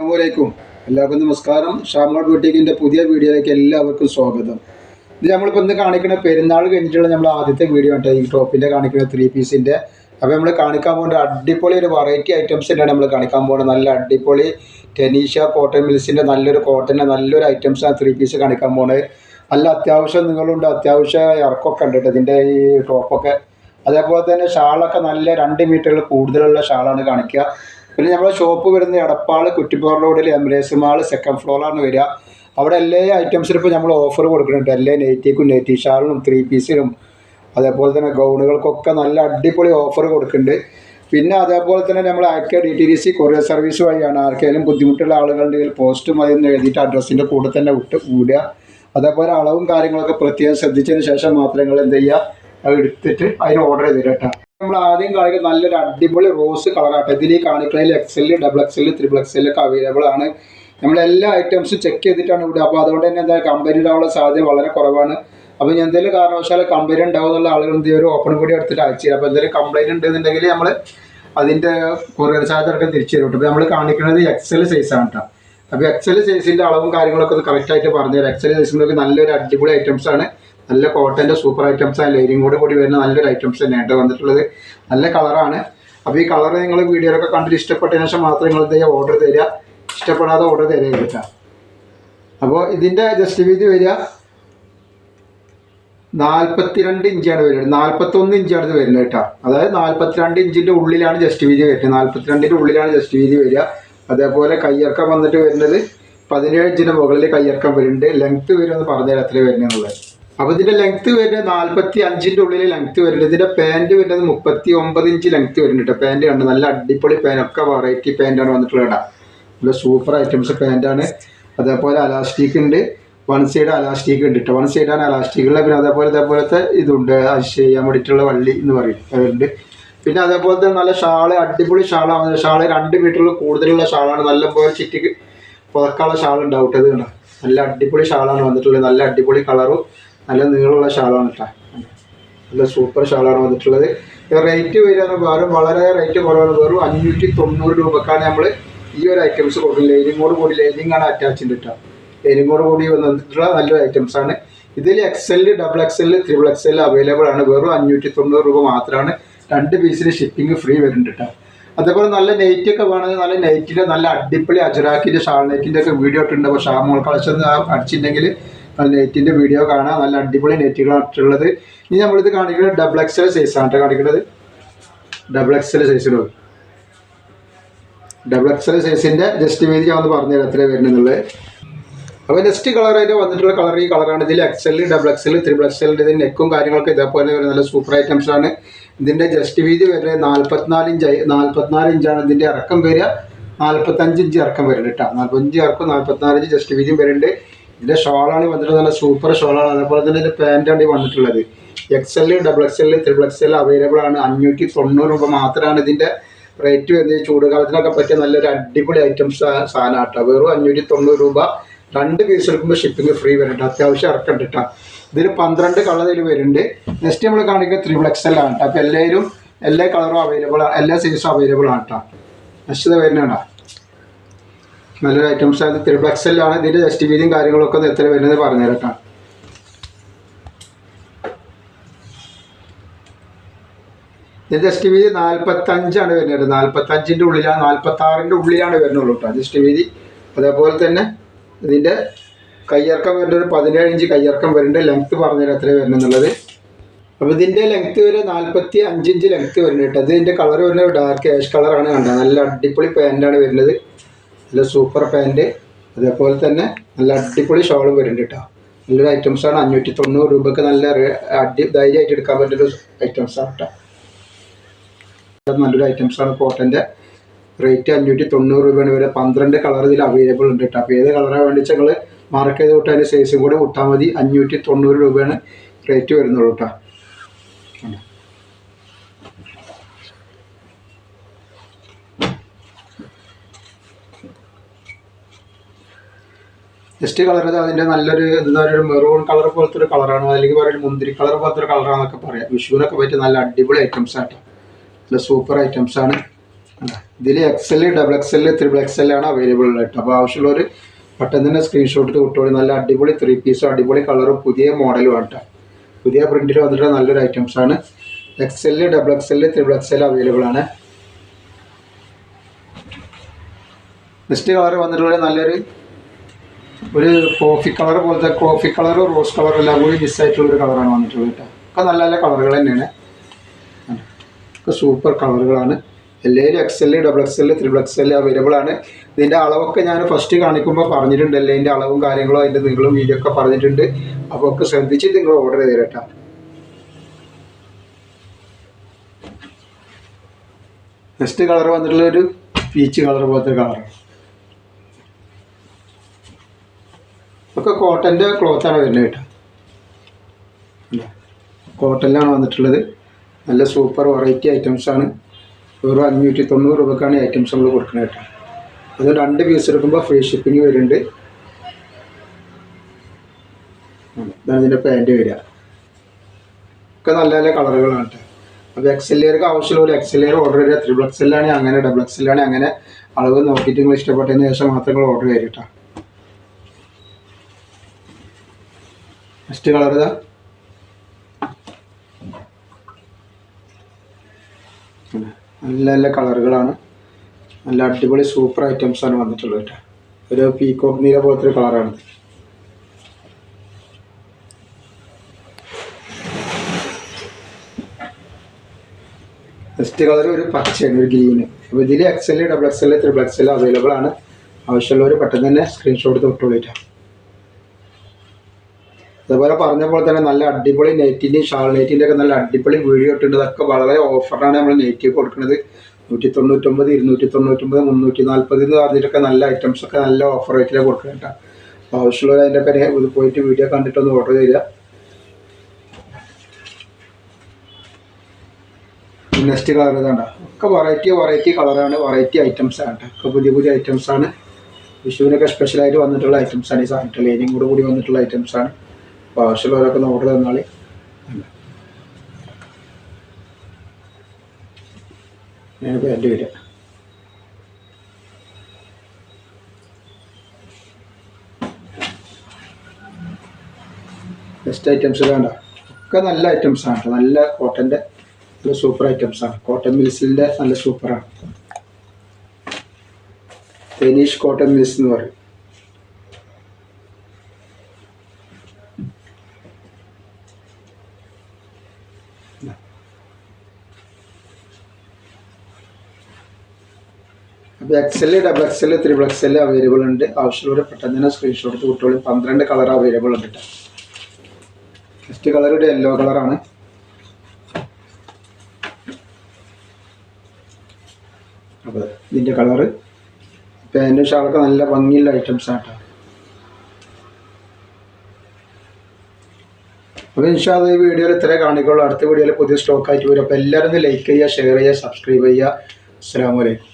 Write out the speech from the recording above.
അസ്സാമലൈക്കും എല്ലാവർക്കും നമസ്കാരം. ഷാമോൾ ബുട്ടീക്കിന്റെ പുതിയ വീഡിയോയിലേക്ക് എല്ലാവർക്കും സ്വാഗതം. ഇത് നമ്മളിപ്പോൾ ഇന്ന് കാണിക്കുന്ന പെരുന്നാൾ കഴിഞ്ഞിട്ടുള്ള നമ്മൾ ആദ്യത്തെ വീഡിയോ ആണ് ഈ ടോപ്പിന്റെ കാണിക്കുന്ന ത്രീ പീസിന്റെ അപ്പോൾ നമ്മൾ കാണിക്കാൻ പോകുന്ന അടിപൊളി ഒരു വെറൈറ്റി ഐറ്റംസിന്റെയാണ് നമ്മൾ കാണിക്കാൻ പോകുന്നത്. നല്ല അടിപൊളി ടെനീഷ കോട്ടൺ മിൽസിന്റെ നല്ലൊരു കോട്ടന്റെ നല്ലൊരു ഐറ്റംസാണ് ത്രീ പീസ് കാണിക്കാൻ പോകുന്നത്. നല്ല അത്യാവശ്യം നിങ്ങളുണ്ട്. അത്യാവശ്യം ഇറക്കമൊക്കെ ഉണ്ട് കേട്ടോ ഇതിന്റെ ഈ ടോപ്പൊക്കെ അതേപോലെ തന്നെ ഷാളൊക്കെ നല്ല രണ്ട് മീറ്ററിൽ കൂടുതലുള്ള ഷാളാണ് കാണിക്കുക. പിന്നെ നമ്മുടെ ഷോപ്പ് വരുന്ന എടപ്പാൾ കുറ്റിപ്പുറ റോഡിൽ എംബ്രേസ് മാൾ സെക്കൻഡ് ഫ്ലോറാണ് വരിക. അവിടെ എല്ലാ ഐറ്റംസിനും ഇപ്പോൾ നമ്മൾ ഓഫർ കൊടുക്കുന്നുണ്ട്. എല്ലാ നെയ്റ്റിക്കും നെയ്റ്റി ഷാളിനും ത്രീ പീസിനും അതേപോലെ തന്നെ ഗൗണുകൾക്കൊക്കെ നല്ല അടിപൊളി ഓഫർ കൊടുക്കുന്നുണ്ട്. പിന്നെ അതേപോലെ തന്നെ നമ്മൾ ആക്കിയ D T D C courier service വഴിയാണ് ആർക്കെങ്കിലും ബുദ്ധിമുട്ടുള്ള ആളുകളുണ്ടെങ്കിൽ പോസ്റ്റും മതി എന്ന് എഴുതിയിട്ട് അഡ്രസ്സിന്റെ കൂടെ തന്നെ വിട്ട് വിടുക. അതേപോലെ അളവും കാര്യങ്ങളൊക്കെ പ്രത്യേകം ശ്രദ്ധിച്ചതിന് ശേഷം മാത്രമേ നിങ്ങൾ എന്ത് ചെയ്യുക? അത് എടുത്തിട്ട് അതിന് ഓർഡർ ചെയ്ത് തരാം കേട്ടോ. നമ്മൾ ആദ്യം കാണിക്കുന്ന നല്ലൊരു അടിപൊളി റോസ് കളറാട്ടെ ഇതിൽ ഈ കാണിക്കുന്നതിൽ XL double XL triple XL ഒക്കെ അവൈലബിൾ ആണ്. നമ്മൾ എല്ലാ ഐറ്റംസും ചെക്ക് ചെയ്തിട്ടാണ് ഇവിടെ അപ്പോൾ അതുകൊണ്ട് തന്നെ എന്താ കമ്പനി ഉണ്ടാവാനുള്ള സാധ്യത വളരെ കുറവാണ്. അപ്പോൾ ഞാൻ എന്തെങ്കിലും കാരണവശാൽ കമ്പനി ഉണ്ടാവുന്നുള്ള ആളുകൾ എന്ത് ഒരു ഓപ്പൺ കൂടി എടുത്തിട്ട് അയച്ചു അപ്പോൾ എന്തെങ്കിലും കംപ്ലൈന്റ് ഉണ്ടെന്നുണ്ടെങ്കിൽ നമ്മൾ അതിന്റെ കൊറിയർ ചാർജ് അടക്കം തിരിച്ചു തരും അപ്പോൾ നമ്മൾ കാണിക്കുന്നത് എക്സൽ സൈസാണ് കേട്ടോ. അപ്പോൾ എക്സൽ സൈസിന്റെ അളവും കാര്യങ്ങളൊക്കെ ഒന്ന് കറക്റ്റായിട്ട് പറഞ്ഞുതരാം. എക്സൽ സൈസിന്റെ നല്ലൊരു അടിപൊളി ഐറ്റംസ് ആണ്. നല്ല കോട്ടന്റെ സൂപ്പർ ഐറ്റംസ് ആണ് ലൈനിങ് കൂടെ കൂടി വരുന്ന നല്ലൊരു ഐറ്റംസ് തന്നെയാണ് വന്നിട്ടുള്ളത്. നല്ല കളറാണ്. അപ്പോൾ ഈ കളർ നിങ്ങൾ വീഡിയോയിലൊക്കെ കണ്ടിട്ട് ഇഷ്ടപ്പെട്ടതിന് ശേഷം മാത്രം നിങ്ങൾ എന്ത് ഓർഡർ തരിക. ഇഷ്ടപ്പെടാതെ ഓർഡർ തരിക കേട്ടോ. അപ്പോൾ ഇതിന്റെ ജസ്റ്റ് വീതി വരിക. നാൽപ്പത്തിരണ്ട് ഇഞ്ചാണ് വരുന്നത്. നാൽപ്പത്തൊന്ന് ഇഞ്ചാണ് ഇത് വരുന്നത് കേട്ടോ. അതായത് നാൽപ്പത്തിരണ്ട് ഇഞ്ചിന്റെ ഉള്ളിലാണ് ജസ്റ്റ് വീതി വരുന്നത്. നാൽപ്പത്തിരണ്ടിന്റെ ഉള്ളിലാണ് ജസ്റ്റ് വീതി വരിക. അതേപോലെ കയ്യിറക്കം വന്നിട്ട് വരുന്നത് പതിനേഴ് ഇഞ്ചിന്റെ മുകളിൽ കയ്യിറക്കം വരുന്നുണ്ട്. ലെങ്ത്ത് വരുമെന്ന് പറഞ്ഞാൽ എത്ര വരുന്നുള്ളത് അപ്പോൾ ഇതിന്റെ ലെങ്ത് വരുന്നത് നാൽപ്പത്തി അഞ്ചിന്റെ ഉള്ളിൽ ലെങ്ത് വരുന്നത് ഇതിന്റെ പാന്റ് വരുന്നത് മുപ്പത്തി ഒമ്പത് ഇഞ്ച് ലെങ്ത് വരുന്നുണ്ട് കേട്ടോ പാന്റ് കണ്ട്? നല്ല അടിപൊളി പാൻ ഒക്കെ വെറൈറ്റി പാന്റാണ് വന്നിട്ടുള്ളത് കേട്ടോ നല്ല സൂപ്പർ ഐറ്റംസ് പാന്റാണ് അതേപോലെ അലാസ്റ്റിക് ഉണ്ട്. വൺ സൈഡ് അലാസ്റ്റിക് ഉണ്ട് കേട്ടോ വൺ സൈഡാണ് അലാസ്റ്റിക് ഉള്ളത്. പിന്നെ അതേപോലെ ഇതേപോലത്തെ ഇതുണ്ട്. ചെയ്യാൻ വേണ്ടിയിട്ടുള്ള വള്ളി എന്ന് പറയും. അതുണ്ട്. പിന്നെ അതേപോലെ തന്നെ നല്ല ഷാൾ അടിപൊളി ഷാളാണ്. ഷാൾ രണ്ട് മീറ്ററിൽ കൂടുതലുള്ള ഷാളാണ്. നല്ല പോലെ ചിറ്റിക്ക് പുറക്കാനുള്ള ഷാൾ ഉണ്ടാവും കണ്ടോ? നല്ല അടിപൊളി ഷാളാണ് വന്നിട്ടുള്ളത്. നല്ല അടിപൊളി കളറും നല്ല നീളമുള്ള ഷാളാണ് കേട്ടോ നല്ല സൂപ്പർ ഷാളാണ് വന്നിട്ടുള്ളത്. റേറ്റ് വരികയെന്ന് പറയുമ്പോൾ വളരെ റേറ്റ് കുറവാണ്. വെറും അഞ്ഞൂറ്റി തൊണ്ണൂറ് രൂപക്കാണ് നമ്മൾ ഈ ഒരു ഐറ്റംസ് കൊടുക്കുന്നത്. ലൈനിങ്ങോട് കൂടി ലൈനിങ് ആണ് അറ്റാച്ച് കിട്ടുക ലൈനിങ്ങോട് കൂടി വന്നിട്ടുള്ള നല്ലൊരു ഐറ്റംസ് ആണ്. ഇതിൽ XL double XL triple XL available ആണ്. വെറും അഞ്ഞൂറ്റി തൊണ്ണൂറ് രൂപ മാത്രമാണ് രണ്ട് പീസിന് ഷിപ്പിംഗ് ഫ്രീ വരുന്നുണ്ട് കേട്ടോ അതേപോലെ നല്ല നെയ്റ്റ് ഒക്കെ വേണമെങ്കിൽ നല്ല നെയ്റ്റിന്റെ നല്ല അടിപൊളി അജറാക്കിന്റെ ഷാൾ നെയ്റ്റിന്റെ ഒക്കെ വീഡിയോ ഇട്ടുണ്ട് അപ്പോൾ ഷാമോൾ കളക്ഷൻ അടിച്ചിട്ടുണ്ടെങ്കിൽ നെറ്റിന്റെ വീഡിയോ കാണാം. നല്ല അടിപൊളി നെറ്റുകളാണ് ഉള്ളത് ഇനി നമ്മളിത് കാണിക്കുന്നത് ഡബിൾ എക്സൽ സൈസാണ് കേട്ടോ കാണിക്കുന്നത്. ഡബിൾ എക്സൽ സൈസിലുള്ളത് ഡബിൾ എക്സൽ സൈസിന്റെ ജസ്റ്റ് വീതി ഞാൻ ഒന്ന് പറഞ്ഞുതരാം എത്ര വരുന്നുള്ളത് അപ്പോൾ നെക്സ്റ്റ് കളർ അതിന്റെ വന്നിട്ടുള്ള കളർ ഈ കളറാണ് ഇതിൽ എക്സൽ ഡബിൾ എക്സൽ ത്രിബിൾ എക്സലിന്റെ ഇതിന്റെ നെക്കും കാര്യങ്ങളൊക്കെ ഇതേപോലെ വരുന്ന നല്ല സൂപ്പർ ഐറ്റംസ് ആണ്. ഇതിന്റെ ജസ്റ്റ് വീതി വരുന്നത് നാൽപ്പത്തിനാല് ഇഞ്ച് നാൽപ്പത്തിനാല് ഇഞ്ചാണ് ഇതിന്റെ ഇറക്കം വരിക. നാൽപ്പത്തഞ്ച് ഇഞ്ച് ഇറക്കം വരുന്നുണ്ട് കേട്ടോ നാൽപ്പത്തഞ്ച് ഇറക്കം നാൽപ്പത്തിനാല് ഇഞ്ച് ജസ്റ്റ് വീതിയും വരുന്നുണ്ട്. ഇതിന്റെ ഷോളാണ് വന്നിട്ടുള്ളത് നല്ല സൂപ്പർ ഷോളാണ് അതേപോലെ തന്നെ ഇതിന്റെ പാന്റാണ് വന്നിട്ടുള്ളത്. L double X L triple L available ആണ്. അഞ്ഞൂറ്റി തൊണ്ണൂറ് രൂപ മാത്രമാണ് ഇതിന്റെ റേറ്റ് വരുന്നത്. ചൂട് കാലത്തിനൊക്കെ പറ്റിയ നല്ലൊരു അടിപൊളി ഐറ്റംസ് സാധനം കേട്ടോ വെറും അഞ്ഞൂറ്റി തൊണ്ണൂറ് രൂപ. രണ്ട് പീസ് എടുക്കുമ്പോൾ ഷിപ്പിംഗ് ഫ്രീ വരുന്നുണ്ട്. അത്യാവശ്യം ഇറക്കുന്നുണ്ട് കേട്ടോ ഇതിൽ പന്ത്രണ്ട് കളർ ഇതിൽ വരുന്നുണ്ട്. നെക്സ്റ്റ് നമ്മൾ കാണിക്കുക ത്രിബിൾ എൽ ആണ് കേട്ടോ അപ്പോൾ എല്ലാവരും എല്ലാ കളറും അവൈലബിൾ ആണ് എല്ലാ സൈസും അവൈലബിൾ ആണ് കേട്ടോ നെക്സ്റ്റ് വരുന്നതാണ്. നല്ലൊരു ഐറ്റംസ് ആണ് ത്രിബിൾ ആണ്. ഇതിന്റെ ജസ്റ്റ് വീതിയും കാര്യങ്ങളൊക്കെ എത്ര വരുന്നത് പറഞ്ഞു തരട്ടാണ് ഇത് ജസ്റ്റ് വീതി നാൽപ്പത്തഞ്ചാണ് വരുന്നത്. നാൽപ്പത്തഞ്ചിന്റെ ഉള്ളിലാണ് നാൽപ്പത്താറിന്റെ ഉള്ളിലാണ് വരുന്നുള്ളൂ കേട്ടോ. ജസ്റ്റ് വീതി അതേപോലെ തന്നെ ഇതിന്റെ കയ്യിറക്കം വരുന്ന ഒരു പതിനേഴ് ഇഞ്ച് കയ്യിറക്കം വരുന്നുണ്ട്. ലെങ്ത്ത് പറഞ്ഞാൽ എത്ര വരുന്നുള്ളത്. അപ്പോൾ ഇതിന്റെ ലെങ്ത്ത് വരെ നാൽപ്പത്തി അഞ്ച് ഇഞ്ച് ലെങ്ത്ത് വരുന്നുണ്ട് കേട്ടോ. ഇതിന്റെ കളർ വരുന്നത് ഡാർക്ക് ആഷ് കളറാണ് കണ്ടത്. നല്ല അടിപൊളി പാന്റാണ് വരുന്നത്. നല്ല സൂപ്പർ പാന്റ് അതേപോലെ തന്നെ നല്ല അടിപൊളി ഷോളും വരുന്നുണ്ട് കേട്ടോ നല്ലൊരു ഐറ്റംസാണ് അഞ്ഞൂറ്റി തൊണ്ണൂറ് രൂപയ്ക്ക് നല്ല അടി ധൈര്യമായിട്ട് എടുക്കാൻ പറ്റുന്ന ഐറ്റംസാണ് കേട്ടോ നല്ലൊരു ഐറ്റംസാണ് കോട്ടന്റെ റേറ്റ് അഞ്ഞൂറ്റി തൊണ്ണൂറ് രൂപയാണ്. വരെ പന്ത്രണ്ട് കളർ ഇതിൽ അവൈലബിൾ ഉണ്ട് കേട്ടോ അപ്പോൾ ഏത് കളറാണ് വേണ്ടി വെച്ചാൽ നിങ്ങൾ മാർക്ക് ചെയ്ത് വിട്ടാൽ അതിന്റെ സൈസും കൂടെ വിട്ടാൽ മതി. അഞ്ഞൂറ്റി തൊണ്ണൂറ് രൂപയാണ് റേറ്റ് വരുന്നുള്ളൂ കേട്ടോ ജസ്റ്റ് കളർ അതിന്റെ നല്ലൊരു എന്താ പറയുക മെറൂൺ കളർ പോലത്തെ ഒരു കളറാണ് അല്ലെങ്കിൽ പറയുന്നത് മുന്തിരി കളർ പോലത്തെ ഒരു കളറാണെന്നൊക്കെ പറയാം. വിഷുവിനൊക്കെ പറ്റിയ നല്ല അടിപൊളി ഐറ്റംസ് ആട്ടോ. നല്ല സൂപ്പർ ഐറ്റംസ് ആണ്. ഇതിൽ XL double XL triple XL ആണ് അവൈലബിൾ ഉള്ളത് കേട്ടോ. അപ്പോൾ ആവശ്യമുള്ളവർ പെട്ടെന്ന് തന്നെ സ്ക്രീൻഷോട്ട് കിട്ടുകയാണ് നല്ല അടിപൊളി ത്രീ പീസും അടിപൊളി കളറും പുതിയ മോഡലും ആണ് കേട്ടോ പുതിയ പ്രിന്റിൽ വന്നിട്ട് നല്ലൊരു ഐറ്റംസ് ആണ്. XL double XL triple XL available ആണ്. നെക്സ്റ്റ് കളർ വന്നിട്ടുള്ള നല്ലൊരു ഒരു കോഫി കളർ പോലത്തെ കോഫി കളർ റോസ് കളർ എല്ലാം കൂടി മിസ്സായിട്ടുള്ള ഒരു കളറാണ് വന്നിട്ടുള്ളത് കേട്ടോ. ഒക്കെ നല്ല നല്ല കളറുകൾ തന്നെയാണ്. ഒക്കെ സൂപ്പർ കളറുകളാണ് എല്ലാവരും X XL double X XL triple X XL available ആണ്. ഇതിന്റെ അളവൊക്കെ ഞാൻ ഫസ്റ്റ് കാണിക്കുമ്പോൾ പറഞ്ഞിട്ടുണ്ട് എല്ലാം അളവും കാര്യങ്ങളും അതിന്റെ നിങ്ങളും വീഡിയോ ഒക്കെ പറഞ്ഞിട്ടുണ്ട്. അപ്പോൾ ഒക്കെ ശ്രദ്ധിച്ച് നിങ്ങൾ ഓർഡർ ചെയ്ത് കേട്ടോ. നെക്സ്റ്റ് കളർ വന്നിട്ടുള്ള ഒരു പീച്ച് കളർ പോലത്തെ കളറാണ് ഒക്കെ കോട്ടന്റെ ക്ലോത്താണ് വരുന്നത് കേട്ടോ. കോട്ടനിലാണ് വന്നിട്ടുള്ളത്. നല്ല സൂപ്പർ വെറൈറ്റി ഐറ്റംസ് ആണ്. വെറും അഞ്ഞൂറ്റി തൊണ്ണൂറ് രൂപക്കാണ് ഐറ്റംസ് നമ്മൾ കൊടുക്കുന്നത് കേട്ടോ. അത് രണ്ട് പീസ് എടുക്കുമ്പോൾ ഫ്രീ ഷിപ്പിംഗ് വരുന്നുണ്ട്. ഇതാണ് ഇതിന്റെ പാന്റ് വരിക. ഒക്കെ നല്ല നല്ല കളറുകളാണ് കേട്ടോ. അപ്പോൾ എക്സ് എക്സെല്ലുകാർക്ക് ആവശ്യമുള്ള എക്സ് എക്സെല്ലുകാർ ഓർഡർ ചെയ്യുക ത്രിബിൾ എല്ലാണെങ്കിൽ അങ്ങനെ ഡബിൾ എക്സ് എല്ലാണെങ്കിൽ അങ്ങനെ അളവ് നോക്കിയിട്ട് നിങ്ങൾ ഇഷ്ടപ്പെട്ടതിന് ശേഷം മാത്രം നിങ്ങൾ ഓർഡർ ചെയ്യുക കേട്ടോ. നെക്സ്റ്റ് കളർ ഇതാ നല്ല നല്ല കളറുകളാണ്. നല്ല അടിപൊളി സൂപ്പർ ഐറ്റംസ് ആണ് വന്നിട്ടുള്ളത് കേട്ടോ. ഒരു പീക്കോക്ക് നീല പോലത്തെ ഒരു കളറാണ് നെക്സ്റ്റ് കളർ ഒരു പച്ചയാണ് ഒരു ഗ്രീന് അപ്പോൾ ഇതിൽ XL double XL triple XL available ആണ്. ആവശ്യമുള്ളവർ പെട്ടെന്ന് തന്നെ സ്ക്രീൻഷോട്ട് വിട്ടോളിട്ടാ അതുപോലെ പറഞ്ഞ പോലെ തന്നെ നല്ല അടിപൊളി നെറ്റിന്റെയും ഷാൾ നെറ്റിന്റെ ഒക്കെ നല്ല അടിപൊളി വീഡിയോ ഇട്ടുണ്ട് അതൊക്കെ വളരെ ഓഫറാണ് നമ്മൾ നെറ്റ് കൊടുക്കുന്നത്. നൂറ്റി തൊണ്ണൂറ്റൊമ്പത് ഇരുന്നൂറ്റി തൊണ്ണൂറ്റൊമ്പത് മുന്നൂറ്റി നാൽപ്പത് എന്ന് പറഞ്ഞിട്ടൊക്കെ നല്ല ഐറ്റംസ് ഒക്കെ നല്ല ഓഫർ റേറ്റിലാണ് കൊടുക്കുന്നത് കേട്ടോ. അപ്പോൾ ആവശ്യമുള്ളവർ അതിന്റെ ഇത് പോയിട്ട് വീഡിയോ കണ്ടിട്ടൊന്ന് ഓർഡർ ചെയ്യുക നെക്സ്റ്റ് കളർ ഇതാണ്ട ഒക്കെ വെറൈറ്റി വെറൈറ്റി കളറാണ് വെറൈറ്റി ഐറ്റംസ് ആണ് ഒക്കെ പുതിയ പുതിയ ഐറ്റംസ് ആണ്. വിഷുവിനൊക്കെ സ്പെഷ്യലായിട്ട് വന്നിട്ടുള്ള ഐറ്റംസ് ആണ്. ഈ സാധനം ലൈനിങ് കൂടെ കൂടി വന്നിട്ടുള്ള ഐറ്റംസ് ആണ്. അപ്പോൾ ആവശ്യമുള്ളവരൊക്കെ ഒന്ന് ഓർഡർ തന്നാൽ ഞാനിപ്പോൾ എന്റെ വരിക ബെസ്റ്റ് ഐറ്റംസ് വേണ്ട ഒക്കെ നല്ല ഐറ്റംസ് ആണ് കേട്ടോ നല്ല കോട്ടന്റെ നല്ല സൂപ്പർ ഐറ്റംസ് ആണ്. കോട്ടൺ മിൽസിന്റെ നല്ല സൂപ്പറാണ് ഡെനീഷ് കോട്ടൺ മിൽസ് എന്ന് പറയും. അപ്പോൾ XL double XL triple XL available ഉണ്ട്. ആവശ്യമുള്ളവർ പെട്ടെന്ന് തന്നെ സ്ക്രീൻഷോട്ട് എടുത്ത് കുട്ടികൾ പന്ത്രണ്ട് കളർ അവൈലബിൾ ഉണ്ട് ഫസ്റ്റ് കളർ യെല്ലോ കളറാണ് അപ്പോൾ ഇതിന്റെ കളറ് പാന്റും ഷാളൊക്കെ നല്ല ഭംഗിയുള്ള ഐറ്റംസ് ആണ് കേട്ടോ അപ്പോൾ അത് ഈ വീഡിയോയിൽ ഇത്രേ കാണിക്കുള്ളൂ. അടുത്ത വീഡിയോയിൽ പുതിയ സ്റ്റോക്ക് ആയിട്ട് വരും. അപ്പോൾ എല്ലാവരും ഒന്ന് ലൈക്ക് ചെയ്യുക ഷെയർ ചെയ്യുക സബ്സ്ക്രൈബ് ചെയ്യുക. അസ്സാം വലൈക്കും